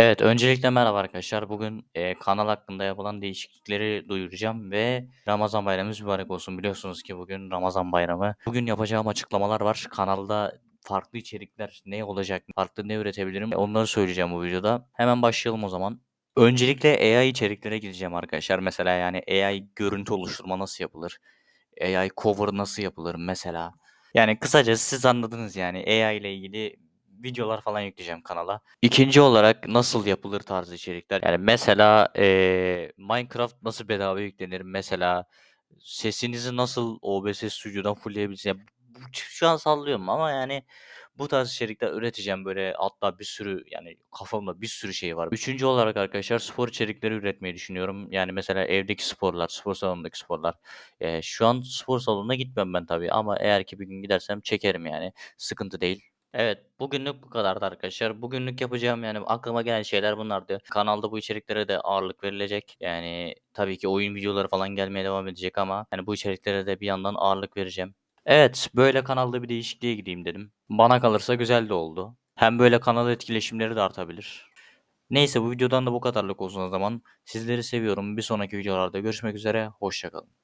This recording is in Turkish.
Evet, öncelikle merhaba arkadaşlar. Bugün, eee, kanal hakkında yapılan değişiklikleri duyuracağım ve Ramazan bayramımız mübarek olsun. Biliyorsunuz ki bugün Ramazan bayramı. Bugün yapacağım açıklamalar var. Kanalda farklı içerikler ne olacak, farklı ne üretebilirim onları söyleyeceğim bu videoda. Hemen başlayalım o zaman. Öncelikle AI içeriklere gideceğim arkadaşlar. Mesela yani AI görüntü oluşturma nasıl yapılır? AI cover nasıl yapılır mesela? Yani kısacası siz anladınız yani AI ile ilgili videolar falan yükleyeceğim kanala. İkinci olarak nasıl yapılır tarzı içerikler. Yani mesela eee, Minecraft nasıl bedava yüklenir? Mesela sesinizi nasıl OBS Studio'dan fullleyebilirsiniz? Şu an sallıyorum ama yani bu tarz içerikler üreteceğim böyle hatta bir sürü yani kafamda bir sürü şey var. Üçüncü olarak arkadaşlar spor içerikleri üretmeyi düşünüyorum. Yani mesela evdeki sporlar, spor salonundaki sporlar. Eee, şu an spor salonuna gitmiyorum ben tabii ama eğer ki bir gün gidersem çekerim yani. Sıkıntı değil. Evet, bugünlük bu kadardı arkadaşlar. Bugünlük yapacağım yani aklıma gelen şeyler bunlardı. Kanalda bu içeriklere de ağırlık verilecek. Yani tabii ki oyun videoları falan gelmeye devam edecek ama yani bu içeriklere de bir yandan ağırlık vereceğim. Evet, böyle kanalda bir değişikliğe gideyim dedim. Bana kalırsa güzel de oldu. Hem böyle kanal etkileşimleri de artabilir. Neyse bu videodan da bu kadarlık olsun o zaman. Sizleri seviyorum. Bir sonraki videolarda görüşmek üzere. Hoşçakalın.